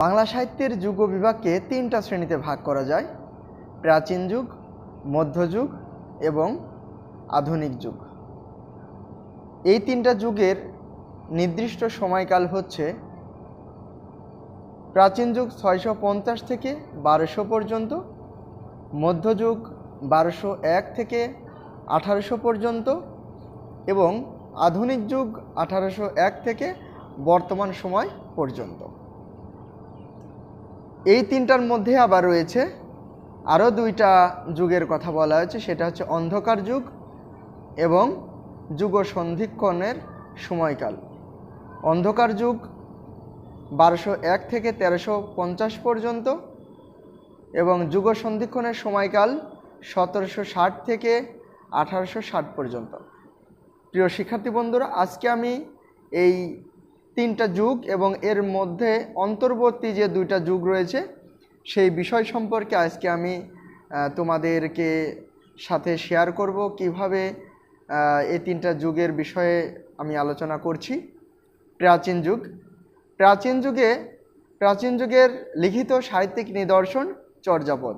বাংলা সাহিত্যের যুগ বিভাগকে তিনটা শ্রেণীতে ভাগ করা যায়। প্রাচীন যুগ মধ্যযুগ এবং আধুনিক যুগ। এই তিনটা যুগের নির্দিষ্ট সময়কাল হচ্ছে প্রাচীন যুগ ছয়শো পঞ্চাশ থেকে বারোশো পর্যন্ত মধ্যযুগ বারোশো এক থেকে আঠারোশো পর্যন্ত এবং আধুনিক যুগ আঠারোশো এক থেকে বর্তমান সময় পর্যন্ত। এই তিনটার মধ্যে আবার রয়েছে আরও দুইটা যুগের কথা বলা হয়েছে, সেটা হচ্ছে অন্ধকার যুগ এবং যুগ সন্ধিক্ষণের সময়কাল। অন্ধকার যুগ বারোশো এক থেকে তেরোশো পঞ্চাশ পর্যন্ত এবং যুগ সন্ধিক্ষণের সময়কাল সতেরোশো ষাট থেকে আঠারোশো ষাট পর্যন্ত। প্রিয় শিক্ষার্থী বন্ধুরা, আজকে আমি এই তিনটা যুগ এবং এর মধ্যে অন্তর্বর্তী যে দুইটা যুগ রয়েছে, সেই বিষয় সম্পর্কে আজকে আমি তোমাদেরকে সাথে শেয়ার করব কীভাবে এই তিনটা যুগের বিষয়ে আমি আলোচনা করছি। প্রাচীন যুগ। প্রাচীন যুগে, প্রাচীন যুগের লিখিত সাহিত্যিক নিদর্শন চর্যাপদ।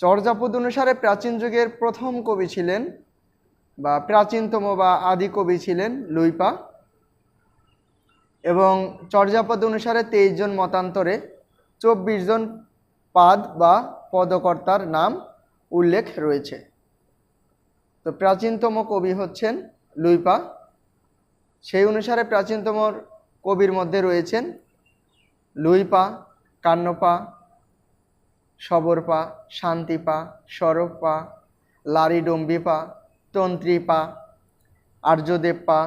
চর্যাপদ অনুসারে প্রাচীন যুগের প্রথম কবি ছিলেন বা প্রাচীনতম বা আদি কবি ছিলেন লুইপা। এবং চর্যাপদ অনুসারে তেইশ জন মতান্তরে চব্বিশ জন পাদ বা পদকর্তার নাম উল্লেখ রয়েছে। তো প্রাচীনতম কবি হচ্ছেন লুইপা। সেই অনুসারে প্রাচীনতম কবির মধ্যে রয়েছেন লুইপা, কান্নপা, সবরপা, শান্তিপা, সরবপা, লারিডম্বিপা, তন্ত্রীপা, আর্যদেবপা,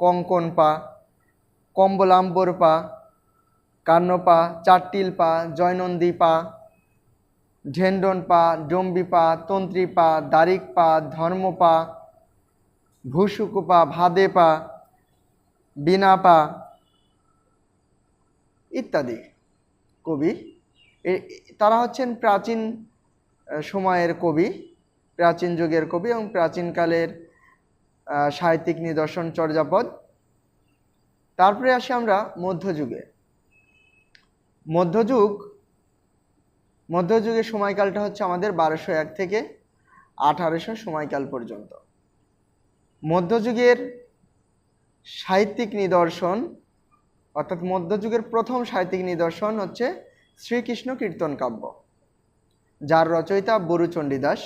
কঙ্কনপা কম্বলাম্বরপা কান্নপা চাট্টিলপা পা ঢেন্ডনপা পা তন্ত্রীপা দারিকপা ধর্মপা ভূসুকুপা ভাদেপা বিনাপা ইত্যাদি কবি। তারা হচ্ছেন প্রাচীন সময়ের কবি, প্রাচীন যুগের কবি এবং প্রাচীনকালের সাহিত্যিক নিদর্শন চর্যাপদ। তারপরে আসি আমরা মধ্যযুগে। মধ্যযুগ, মধ্যযুগের সময়কালটা হচ্ছে আমাদের বারোশো এক থেকে আঠারোশো সময়কাল পর্যন্ত। মধ্যযুগের সাহিত্যিক নিদর্শন, অর্থাৎ মধ্যযুগের প্রথম সাহিত্যিক নিদর্শন হচ্ছে শ্রীকৃষ্ণ কীর্তন কাব্য, যার রচয়িতা বরুচণ্ডী দাস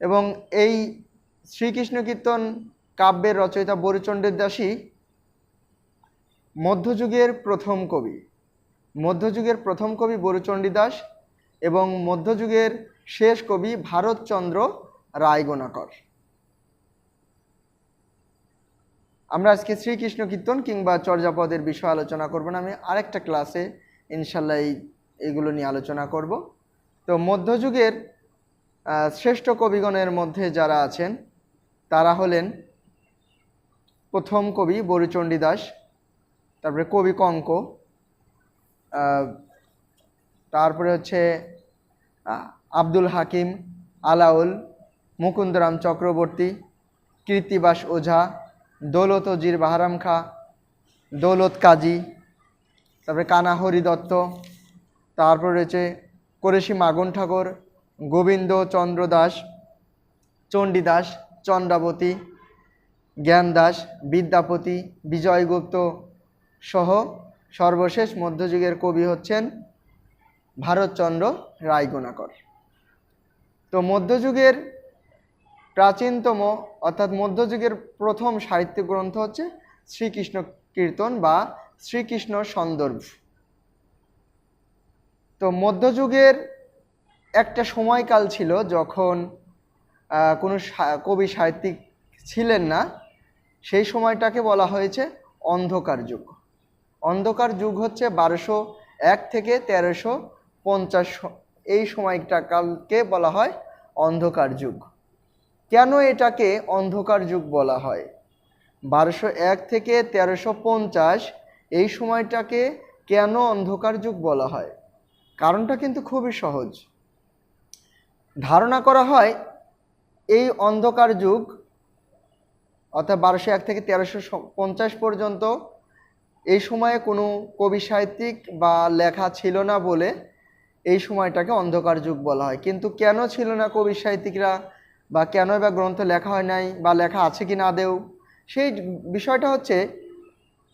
এবং এই শ্রীকৃষ্ণ কীর্তন কাব্যের রচয়িতা বরুচণ্ডী দাসী মধ্যযুগের প্রথম কবি। মধ্যযুগের প্রথম কবি বরুচণ্ডী দাস এবং মধ্যযুগের শেষ কবি ভারতচন্দ্র রায়গোনাকর। আমরা আজকে শ্রীকৃষ্ণ কীর্তন কিংবা চর্যাপদের বিষয়ে আলোচনা করব না, আমি আরেকটা ক্লাসে ইনশাল্লাহ এই এইগুলো নিয়ে আলোচনা করব। তো মধ্যযুগের শ্রেষ্ঠ কবিগণের মধ্যে যারা আছেন, তারা হলেন প্রথম কবি বরুচণ্ডী দাস, তারপরে কবি কঙ্ক তারপরে হচ্ছে আব্দুল হাকিম, আলাউল, মুকুন্দরাম চক্রবর্তী, কীর্তিবাস ওঝা, দৌলত জির বাহারাম খা দৌলত কাজী, তারপরে কানাহরি দত্ত তারপর রয়েছে করেশি মাগন ঠাকুর, গোবিন্দ চন্দ্র দাস, চণ্ডী দাস, চন্দ্রাবতী জ্ঞান দাস, বিদ্যাপতি বিজয়গুপ্ত সহ সর্বশেষ মধ্যযুগের কবি হচ্ছেন ভারতচন্দ্র রায়গুণাকর তো মধ্যযুগের প্রাচীনতম অর্থাৎ মধ্যযুগের প্রথম সাহিত্য গ্রন্থ হচ্ছে শ্রীকৃষ্ণ কীর্তন বা শ্রীকৃষ্ণ সন্দর্ভ। তো মধ্যযুগের একটা সময়কাল ছিল যখন কোনো কবি সাহিত্যিক ছিলেন না। সেই সময়টাকে বলা হয়েছে অন্ধকার যুগ। অন্ধকার যুগ হচ্ছে বারোশো এক থেকে তেরোশো পঞ্চাশ এই সময়টা কালকে বলা হয় অন্ধকার যুগ। কেন এটাকে অন্ধকার যুগ বলা হয়? বারোশো এক থেকে তেরোশো পঞ্চাশ এই সময়টাকে কেন অন্ধকার যুগ বলা হয়? কারণটা কিন্তু খুবই সহজ। ধারণা করা হয় এই অন্ধকার যুগ অর্থাৎ বারোশো এক থেকে তেরোশো পঞ্চাশ পর্যন্ত এই সময়ে কোনো কবি সাহিত্যিক বা লেখা ছিল না বলে এই সময়টাকে অন্ধকার যুগ বলা হয়। কিন্তু কেন ছিল না কবি সাহিত্যিকরা বা কেন বা গ্রন্থ লেখা হয় নাই বা লেখা আছে কি না দেও সেই বিষয়টা হচ্ছে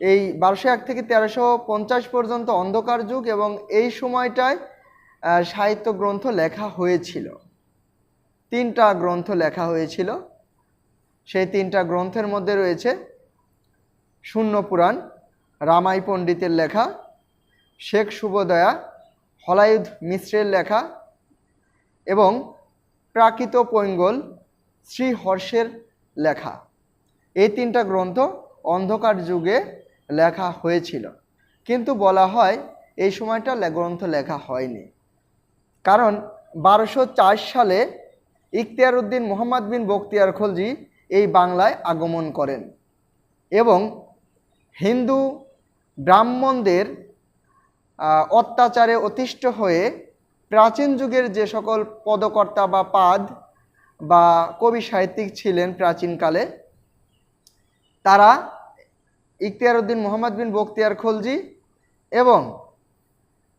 এই বারোশো এক থেকে তেরোশো পঞ্চাশ পর্যন্ত অন্ধকার যুগ এবং এই সময়টায় সাহিত্য গ্রন্থ লেখা হয়েছিল। তিনটা গ্রন্থ লেখা হয়েছিল। সেই তিনটা গ্রন্থের মধ্যে রয়েছে শূন্য পুরাণ, রামাই পণ্ডিতের লেখা, শেখ শুভদয়া হলায়ুধ মিশ্রের লেখা এবং প্রাকৃত পৈঙ্গল শ্রীহর্ষের লেখা। এই তিনটা গ্রন্থ অন্ধকার যুগে লেখা হয়েছিল। কিন্তু বলা হয় এই সময়টা গ্রন্থ লেখা হয়নি। কারণ বারোশো সালে ইখতিয়ার উদ্দিন মোহাম্মদ বিন বখতিয়ার খলজি এই বাংলায় আগমন করেন এবং হিন্দু ব্রাহ্মণদের অত্যাচারে অতিষ্ঠ হয়ে প্রাচীন যুগের যে সকল পদকর্তা বা পাদ বা কবি সাহিত্যিক ছিলেন প্রাচীনকালে, তারা ইখতিয়ার উদ্দিন মোহাম্মদ বিন বখতিয়ার খলজি এবং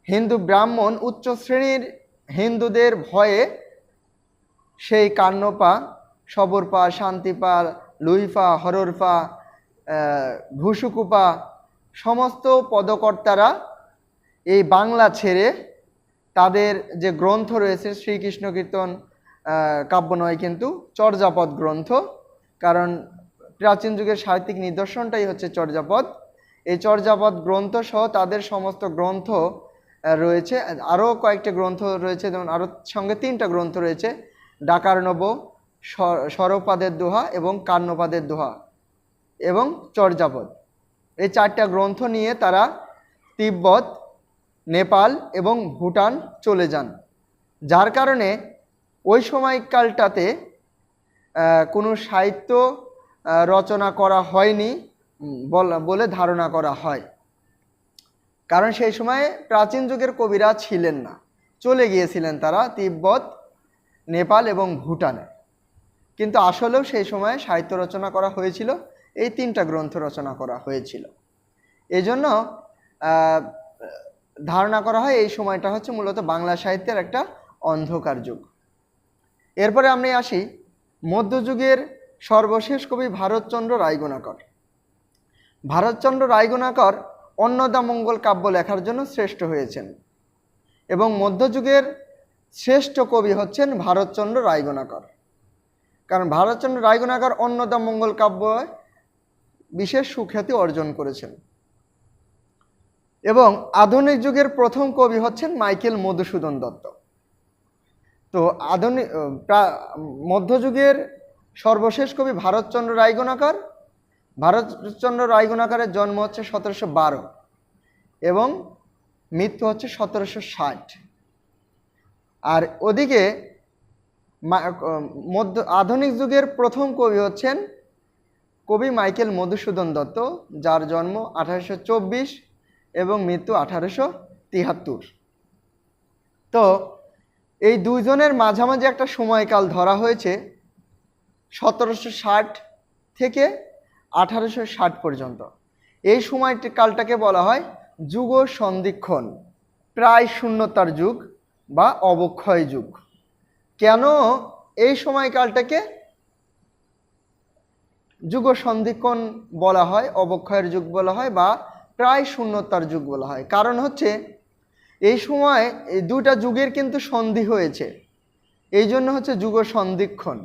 হিন্দু ব্রাহ্মণ উচ্চ শ্রেণির হিন্দুদের ভয়ে সেই কান্নপা সবরপা শান্তিপা লুইফা হররপা আহ, ঘুষুকুপা সমস্ত পদকর্তারা এই বাংলা ছেড়ে তাদের যে গ্রন্থ রয়েছে শ্রীকৃষ্ণ কীর্তন কাব্য নয় কিন্তু চর্যাপদ গ্রন্থ। কারণ প্রাচীন যুগের সাহিত্যিক নিদর্শনটাই হচ্ছে চর্যাপদ। এই চর্যাপদ গ্রন্থ সহ তাদের সমস্ত গ্রন্থ রয়েছে। আরও কয়েকটা গ্রন্থ রয়েছে যেমন আরও সঙ্গে তিনটা গ্রন্থ রয়েছে। ডাকারনব স- সরপাদের দোহা এবং কান্নপাদের দোহা এবং চর্যাপদ। এই চারটা গ্রন্থ নিয়ে তারা তিব্বত, নেপাল এবং ভুটান চলে যান। যার কারণে ওই সময়কালটাতে কোনো সাহিত্য রচনা করা হয়নি বলে ধারণা করা হয়। কারণ সেই সময়ে প্রাচীন যুগের কবিরা ছিলেন না। চলে গিয়েছিলেন তারা তিব্বত, নেপাল এবং ভুটানে। কিন্তু আসলেও সেই সময়ে সাহিত্য রচনা করা হয়েছিল, এই তিনটা গ্রন্থ রচনা করা হয়েছিল। এজন্য ধারণা করা হয় এই সময়টা হচ্ছে মূলত বাংলা সাহিত্যের একটা অন্ধকার যুগ। এরপরে আমরা আসি মধ্যযুগের সর্বশেষ কবি ভারতচন্দ্র রায়গুণাকর। ভারতচন্দ্র রায়গুণাকর অন্নদামঙ্গল কাব্য লেখার জন্য শ্রেষ্ঠ হয়েছেন এবং মধ্যযুগের শ্রেষ্ঠ কবি হচ্ছেন ভারতচন্দ্র রায়গুণাকর। কারণ ভারতচন্দ্র রায়গুণাকর অন্নদামঙ্গল কাব্য বিশেষ সুখ্যাতি অর্জন করেছেন। এবং আধুনিক যুগের প্রথম কবি হচ্ছেন মাইকেল মধুসূদন দত্ত। তো আধুনিক মধ্যযুগের সর্বশেষ কবি ভারতচন্দ্র রায়গুণাকর ভারতচন্দ্র রায়গুণাকরের জন্ম হচ্ছে সতেরোশো বারো এবং মৃত্যু হচ্ছে সতেরোশো ষাট। আর ওদিকে মধ্য, আধুনিক যুগের প্রথম কবি হচ্ছেন কবি মাইকেল মধুসূদন দত্ত, যার জন্ম আঠারোশো চব্বিশ এবং মৃত্যু আঠারোশো তিহাত্তর। তো, এই দুইজনের মাঝামাঝি একটা সময়কাল ধরা হয়েছে সতেরোশো ষাট থেকে আঠারোশো ষাট পর্যন্ত। এই সময়টি কালটাকে বলা হয় যুগ সন্ধিক্ষণ প্রায় শূন্যতার যুগ বা অবক্ষয় যুগ। কেন এই সময়কালটাকে যুগ সন্ধিক্ষণ বলা হয়, অবক্ষয়ের যুগ বলা হয় বা প্রায় শূন্যতার যুগ বলা হয়। কারণ হচ্ছে, এই সময় এই দুটা যুগের কিন্তু সন্ধি হয়েছে। এই জন্য হচ্ছে যুগ সন্ধিক্ষণ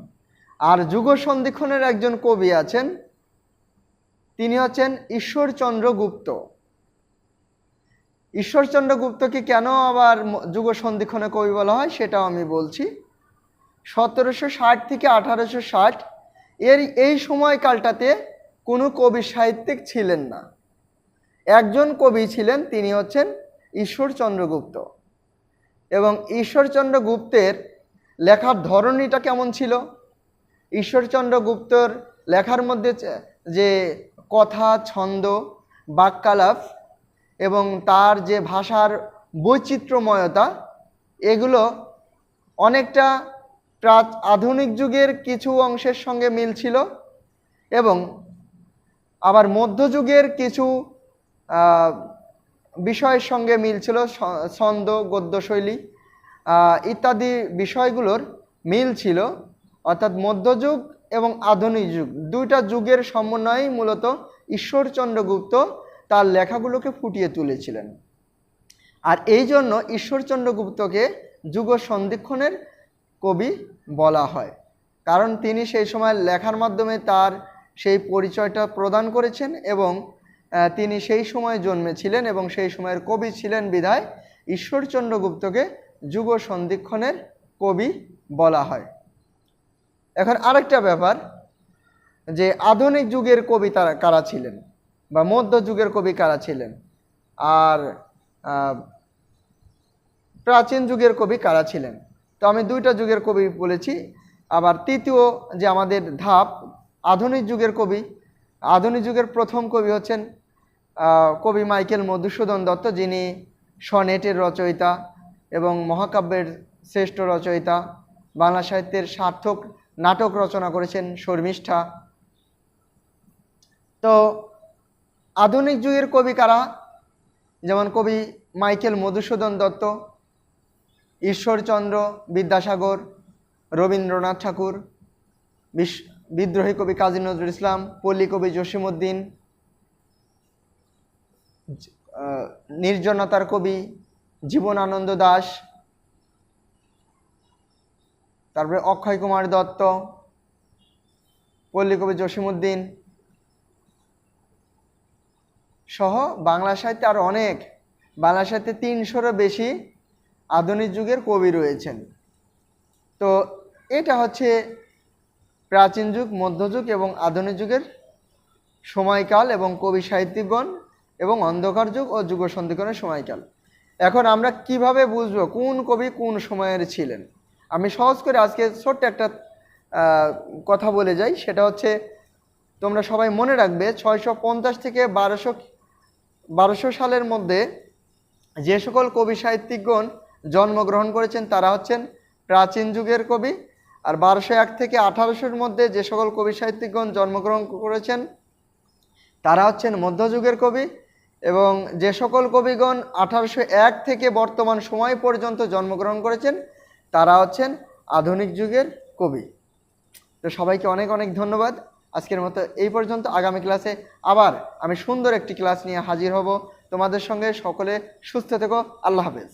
আর যুগ সন্ধিক্ষণের একজন কবি আছেন, তিনি হচ্ছেন ঈশ্বরচন্দ্র গুপ্ত। ঈশ্বরচন্দ্র গুপ্তকে কেন আবার যুগ সন্ধিক্ষণে কবি বলা হয়, সেটাও আমি বলছি। সতেরোশো ষাট থেকে আঠারোশো ষাট। এর এই সময়কালটাতে কোনো কবি সাহিত্যিক ছিলেন না। একজন কবি ছিলেন, তিনি হচ্ছেন ঈশ্বরচন্দ্র গুপ্ত। এবং ঈশ্বরচন্দ্র গুপ্তের লেখার ধরনীটা কেমন ছিল? ঈশ্বরচন্দ্র গুপ্তর লেখার মধ্যে যে- কথা, ছন্দ, বাক্যালাপ এবং তার যে ভাষার বৈচিত্র্যময়তা, এগুলো অনেকটা প্রাচ আধুনিক যুগের কিছু অংশের সঙ্গে মিল ছিল এবং আবার মধ্যযুগের কিছু বিষয়ের সঙ্গে মিল ছিল ছন্দ গদ্যশৈলী ইত্যাদি বিষয়গুলোর মিল ছিল। অর্থাৎ মধ্যযুগ এবং আধুনিক যুগ, দুইটা যুগের সমন্বয়েই মূলত ঈশ্বরচন্দ্র গুপ্ত তার লেখাগুলোকে ফুটিয়ে তুলেছিলেন। আর এই জন্য ঈশ্বরচন্দ্র গুপ্তকে যুগ সন্ধিক্ষণের কবি বলা হয়। কারণ তিনি সেই সময় লেখার মাধ্যমে তার সেই পরিচয়টা প্রদান করেছেন এবং তিনি সেই সময় জন্মেছিলেন এবং সেই সময়ের কবি ছিলেন বিধায় ঈশ্বরচন্দ্র গুপ্তকে যুগ সন্ধিক্ষণের কবি বলা হয়। এখন আরেকটা ব্যাপার, যে আধুনিক যুগের কবি তারা কারা ছিলেন বা মধ্যযুগের কবি কারা ছিলেন? আর প্রাচীন যুগের কবি কারা ছিলেন? তো আমি দুইটা যুগের কবি বলেছি। আবার তৃতীয় যে আমাদের ধাপ, আধুনিক যুগের কবি, আধুনিক যুগের প্রথম কবি হচ্ছেন কবি মাইকেল মধুসূদন দত্ত, যিনি সনেটের রচয়িতা এবং মহাকাব্যের শ্রেষ্ঠ রচয়িতা, বাংলা সাহিত্যের সার্থক নাটক রচনা করেছেন শর্মিষ্ঠা। তো আধুনিক যুগের কবি কারা? যেমন কবি মাইকেল মধুসূদন দত্ত ঈশ্বরচন্দ্র, বিদ্যাসাগর, রবীন্দ্রনাথ ঠাকুর বিদ্রোহী কবি কাজী নজরুল ইসলাম, পল্লী কবি জসিমউদ্দিন নির্জনতার কবি জীবনানন্দ দাস, তারপরে অক্ষয় কুমার দত্ত, পল্লী কবি জসিমউদ্দিন সহ বাংলা সাহিত্যে আরও অনেক। বাংলা সাহিত্যে তিনশোরও বেশি আধুনিক যুগের কবি রয়েছেন। তো এটা হচ্ছে প্রাচীন যুগ মধ্যযুগ এবং আধুনিক যুগের সময়কাল এবং কবি সাহিত্যিকগণ এবং অন্ধকার যুগ ও যুগ সন্ধিকরণের সময়কাল। এখন আমরা কীভাবে বুঝব কোন কবি কোন সময়ের ছিলেন? আমি সহজ করে আজকে ছোট্ট একটা কথা বলে যাই। সেটা হচ্ছে, তোমরা সবাই মনে রাখবে ছয়শো পঞ্চাশ থেকে বারোশো বারোশো সালের মধ্যে যে সকল কবি সাহিত্যিকগণ জন্মগ্রহণ করেছেন তারা হচ্ছেন প্রাচীন যুগের কবি। আর বারোশো এক থেকে আঠারোশোর মধ্যে যে সকল কবি সাহিত্যিকগণ জন্মগ্রহণ করেছেন, তারা হচ্ছেন মধ্যযুগের কবি এবং যে সকল কবিগণ আঠারোশো এক থেকে বর্তমান সময় পর্যন্ত জন্মগ্রহণ করেছেন, তারা হচ্ছেন আধুনিক যুগের কবি। তো সবাইকে অনেক অনেক ধন্যবাদ। আজকের মতো এই পর্যন্ত। আগামী ক্লাসে আবার আমি সুন্দর একটি ক্লাস নিয়ে হাজির হব। তোমাদের সঙ্গে সকলে সুস্থ থেকো। আল্লাহ হাফেজ।